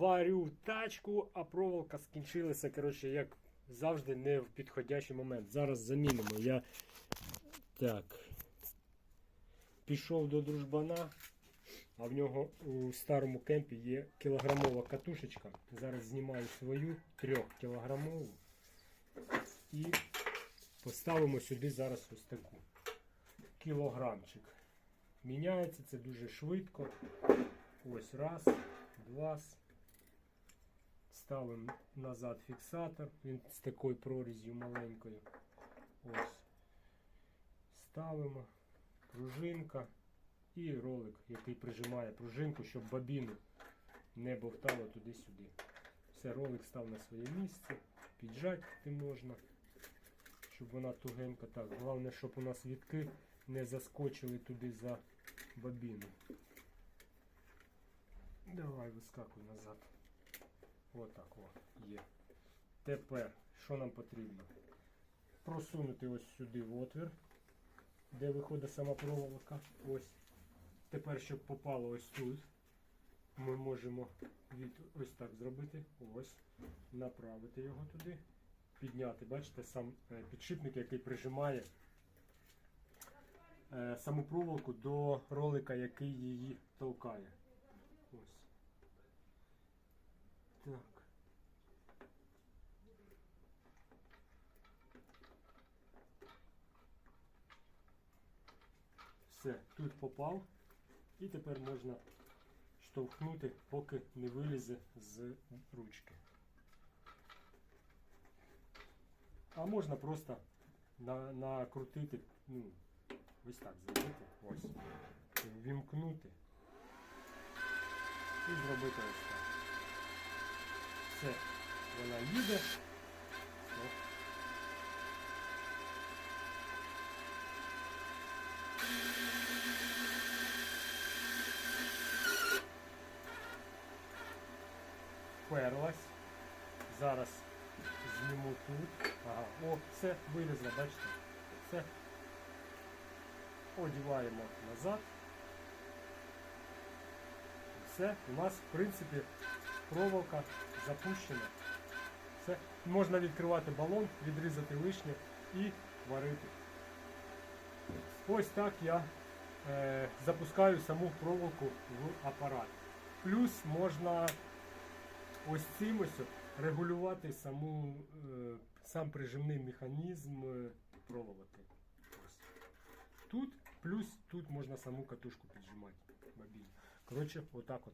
варю тачку, а проволока скінчилася, коротше, як завжди, не в підходящий момент. Зараз замінимо. Я так. Пішов до дружбана, а в нього у старому кемпі є кілограмова катушечка. Зараз знімаю свою трьохкілограмову і поставимо сюди зараз ось таку кілограмчик. Міняється це дуже швидко. Ось раз, два. Ставимо назад фіксатор. Він з такою прорізью маленькою. Ось. Ставимо пружинка і ролик, який прижимає пружинку, щоб бабіну не бовтало туди-сюди. Все, ролик став на своє місце, піджати можна, щоб вона тугенько так. Головне, щоб у нас вітки не заскочили туди за бабіну. Давай вискакуй назад. Отак о, є. Тепер, що нам потрібно? Просунути ось сюди в отвір, де виходить сама проволока. Ось. Тепер, щоб попало ось тут, ми можемо від ось так зробити. Ось. Направити його туди. Підняти, бачите, сам е, підшипник, який прижимає е, саму проволоку до ролика, який її толкає. Ось. Так. Все, тут попав. І тепер можна штовхнути, поки не вилізе з ручки. А можна просто на, накрутити, ну, ось так зробити, ось. Вімкнути і зробити ось так. Все, вона їде. Вперлась. Зараз зніму тут. Ага, о, все, вилізло, бачите? Все. Одіваємо назад. Все, у нас, в принципі, проволока запущена. Все. Можна відкривати балон, відрізати лишнє і варити. Ось так я е, запускаю саму проволоку в апарат. Плюс можна ось цим ось регулювати саму, е, сам прижимний механізм е, проволоки. Тут, плюс тут можна саму катушку піджимати. Мобіль. Коротше, отак от.